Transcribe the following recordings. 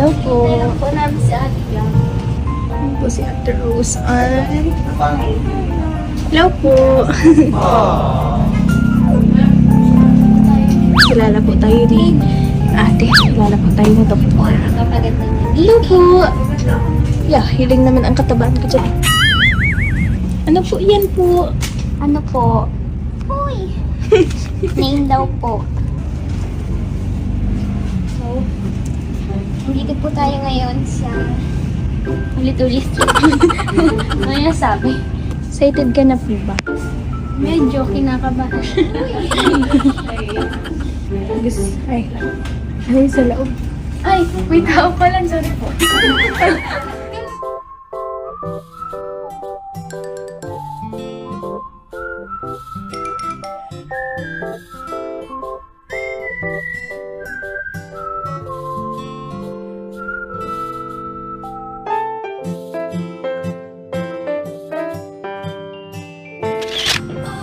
Hello po. Kailan po namin si Ate Yang. Ano po si Ate Rose Ann. Hello po. Kilala po tayo ni ate. Kilala po tayo ni niya. Hello po. Yeah, hiling naman ang katabaan ko dyan. Ano po yan po? Ano po? Uy! Name daw po. Nandito po tayo ngayon sa ulit-ulit. ano yung sabi? Excited ka na po ba? Medyo kinakabahan. Ay. Ay, sa loob. Ay, may tao pala. Sorry po.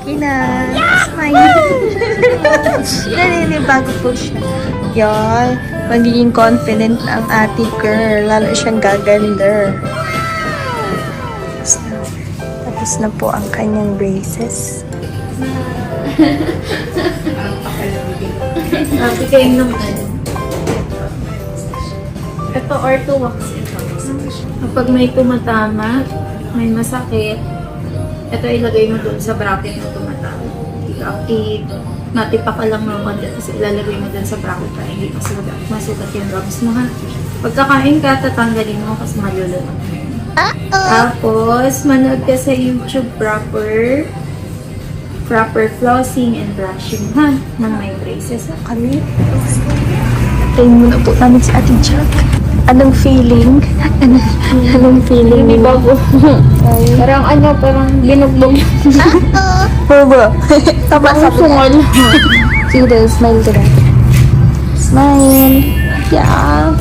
Kina. Smile. Naninibago po siya. Yan. Magiging confident na ang ate girl. Lalo siyang gaganda. Tapos na, tapos na po ang kanyang braces. Sabi kayo ng ano. Ito ortho wax ito. Kapag may tumatama, may masakit, ito ilagay mo doon sa bracket na tumatama. I- Natipa ka lang ng konti, tapos ilalagay mo doon sa bracket para hindi masugat, masugat yung rubs mo ha. Pagkakain ka, tatanggalin mo kasi malulunod. Tapos, manood ka sa YouTube proper proper flossing and brushing ha ng my braces ha. Kami. Tayo muna po namin si Ate Jack. Anong feeling? Ano, anong feeling Hindi bago. parang ano, parang binugbog. Bobo. Tapos sungal. See the smile to that. Smile. Yeah.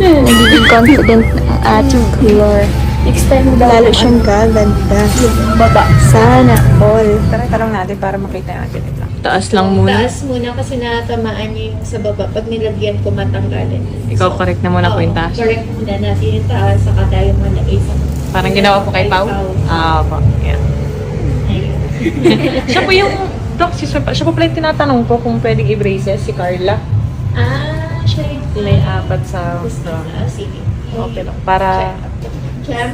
Nagiging confident na ang ating color. Next time daw. Lalo siyang gaganda. baba. Sana all. Tara, tarong natin para makita natin ito. Taas lang muna. Taas muna kasi natamaan niyo yung sa baba. Pag nilagyan ko, matanggalin. Ikaw correct na muna po yung taas. Correct muna natin yung taas, saka tayo malagay sa Parang ginawa po kay Pau? Ah, po. Yeah. Siya po yung, Doc, si siya, siya po pala yung tinatanong ko kung pwedeng i-braces si Carla. Ah, siya yung May apat sa gusto. Ah, sige. Okay lang. Para Chef,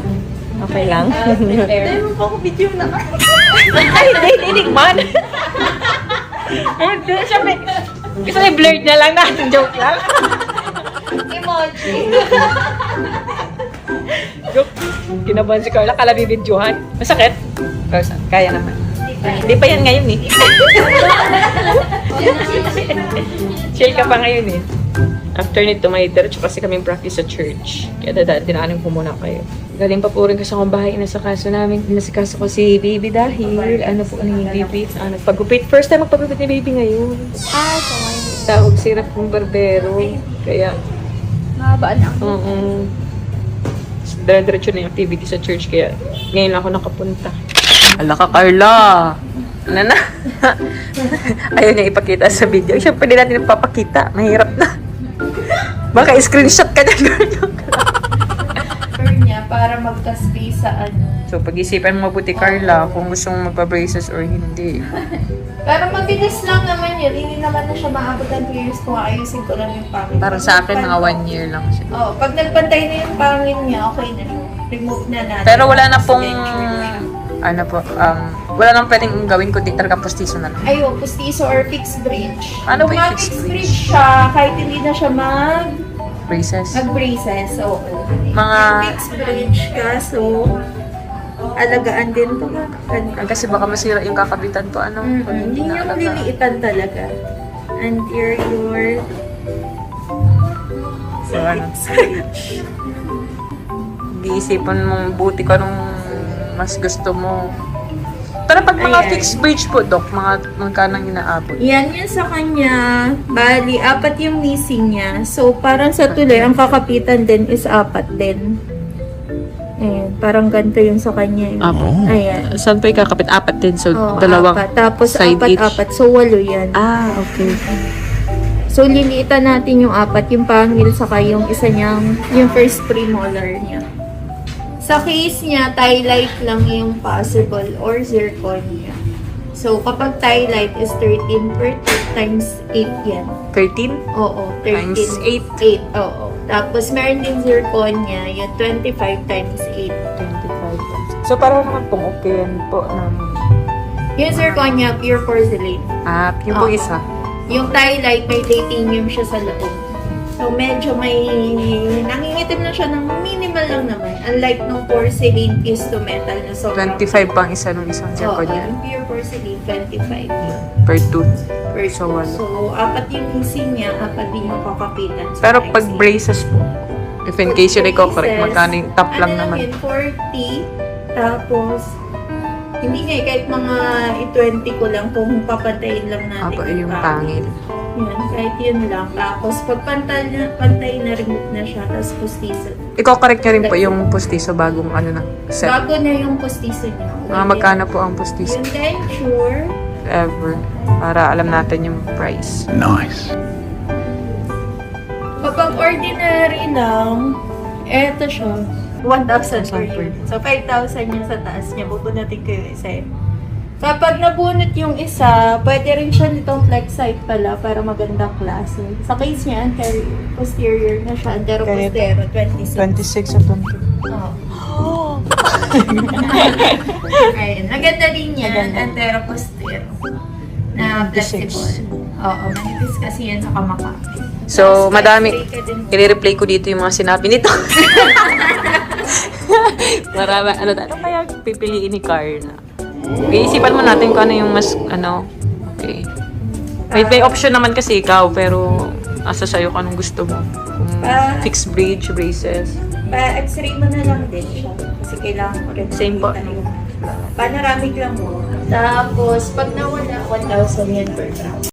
okay lang. uh, prepare. Dahil mo pa ako video na. Ay, hindi, hindi man. Hindi, siya may... Gusto niya blurred na lang natin. Joke lang. Emoji. Joke. Kinabahan si Carla, kala bibidyohan. Masakit? Person, kaya naman. Hindi pa yan ngayon eh. Chill ka pa ngayon eh. After nito, may diretso kasi kaming practice sa church. Kaya dada, dinaanin ko muna kayo. Galing pa po rin kasi akong bahay na sa kaso namin. Nasikaso ko si baby dahil ano po ni baby. Ah, nagpagupit. First time magpagupit ni baby ngayon. Ah, so ngayon. Tawag sirap ng barbero. Kaya, Mahaba na. oo. Dire-diretso na yung activity sa church. Kaya, ngayon lang ako nakapunta. Hala ka, Carla! Ano na? Ayaw niya ipakita sa video. Siyempre, hindi natin papakita. Mahirap na. Baka screenshot ka na, girl. Para magka-space sa ano. So, pag-isipan mo mabuti, Carla, kung gusto mong magpa-braces or hindi. Pero mabilis lang naman yun. Hindi naman na siya maabot ng 2 years kung ayusin ko lang yung pangin. Para sa akin, mga one year lang siya. Oh, pag nagpantay na yung pangin niya, okay na yun. Remove na natin. Pero wala na pong, ano po, um, wala nang pwedeng gawin kundi talaga postiso na lang. Ayo, pustiso or fixed bridge. Ano ba yung fixed bridge siya, kahit hindi na siya mag Braces. mag-braces, oo. Mga- Fixed bridge ka, so alagaan din to. Ano, Kasi baka masira yung kakabitan to, ano, Mm, pag hindi naalagaan. maliliitan talaga. Anterior So, ano, Iisipan mong buti ka nung mas gusto mo. Pero pag mga Ayan. fixed bridge po, Doc, mga magkanang inaabot. Yan yun sa kanya. Bali, apat yung missing niya. So, parang sa tuloy, ang kakapitan din is apat din. Ayan, parang ganito yung sa kanya. eh. Apo. Ayan. Saan pa ikakapit? Apat din, so Oh, dalawang apat. Tapos side each. apat-apat. So, walo yan. Ah, okay. So, liliitan natin yung apat, yung pangil, saka yung isa niyang, yung first premolar niya. Sa case niya, light lang yung possible or zirconia. So, kapag light is 13 per tooth times 8 yan. 13? Oo, 13. Times 8. 8, oo. Tapos, meron din zirconia, yung 25 times 8. 25. So, parang naman pong okay yan po ng Yung zirconia, pure porcelain. app. Yung Oo. isa. Yung light may titanium siya sa loob. So, medyo may... Nangingitim na siya ng minimal lang naman. Unlike nung porcelain is to metal na sobrang... 25 pang isa nung isang Oo, zircon niya. yung pure porcelain, 25 yun. Per tooth. Per So, walo. So, apat yung ngisi niya, apat din yung kakapitan. So, Pero pag year. braces po, if in case yun ikaw correct, Braces, magkano yung top lang ano naman. yun, 40, tapos, hindi nga, eh, kahit mga i-20 ko lang kung papantayin lang natin Apo, yung pangil. Yan, kahit yun lang. Tapos, pag pantay na, pantay na remove na siya, tapos pustiso. Ikaw correct niya rin po yung postiso bagong ano na set. Bago na yung pustiso niya. Mga magkano po ang postiso Yung denture, ever. Para alam natin yung price. kapag ordinary lang, eto siya. 1,000 per year. So, 5,000 yung sa taas niya. Bubunutin ko yung isa eh. Kapag nabunot yung isa, pwede rin siya nitong flex side pala para magandang klase. Sa case niya, anterior, posterior na siya. Antero, postero, 26. 26 at 20. Oo. Ayun. Maganda din yan. Antero postero. Na 26. flexible. Oo. Manipis kasi yan sa kamakapit. So, madami. spray ka din. I-replay ko dito yung mga sinabi nito. Marami, ano, ano kaya pipiliin ni Carna? Iisipan mo natin kung ano yung mas, ano, okay. May, may option naman kasi ikaw, pero asa sa'yo kung anong gusto mo. Kung Ah. fixed bridge, braces. Pa-x-ray mo na lang din siya. Kasi kailangan ko rin. Same po. makita yung- Panoramic lang mo. Tapos, pag nawala, 1,000 yan per gram.